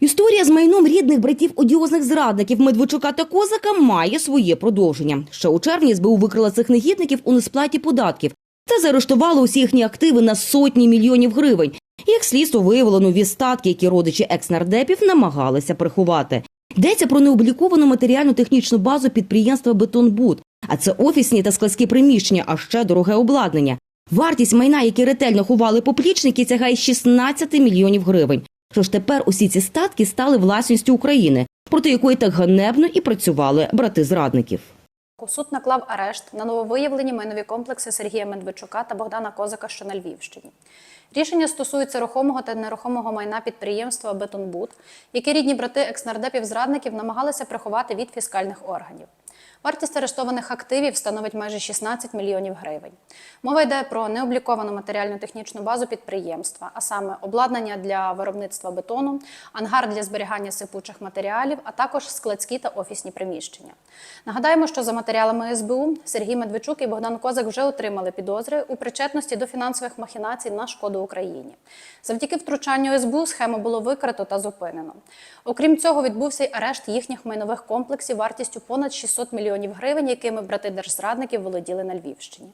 Історія з майном рідних братів одіозних зрадників Медведчука та Козака має своє продовження. Ще у червні СБУ викрила цих негідників у несплаті податків та заарештувала усі їхні активи на сотні мільйонів гривень. Як слідство виявило нові статки, які родичі екс-нардепів намагалися приховати. Йдеться про необліковану матеріально-технічну базу підприємства «Бетонбуд», а це офісні та складські приміщення, а ще дороге обладнання. Вартість майна, які ретельно ховали поплічники, сягає 16 мільйонів гривень. Що ж тепер усі ці статки стали власністю України, проти якої так ганебно і працювали брати зрадників. Суд наклав арешт на нововиявлені майнові комплекси Сергія Медведчука та Богдана Козака, що на Львівщині. Рішення стосується рухомого та нерухомого майна підприємства Бетонбуд, яке рідні брати екснардепів зрадників намагалися приховати від фіскальних органів. Вартість арештованих активів становить майже 16 мільйонів гривень. Мова йде про необліковану матеріально-технічну базу підприємства, а саме обладнання для виробництва бетону, ангар для зберігання сипучих матеріалів, а також складські та офісні приміщення. Нагадаємо, що за матеріалами СБУ Сергій Медведчук і Богдан Козак вже отримали підозри у причетності до фінансових махінацій на шкоду Україні. Завдяки втручанню СБУ схему було викрито та зупинено. Окрім цього, відбувся й арешт їхніх майнових комплексів вартістю понад 600 мільйонів гривень, якими брати держзрадників володіли на Львівщині.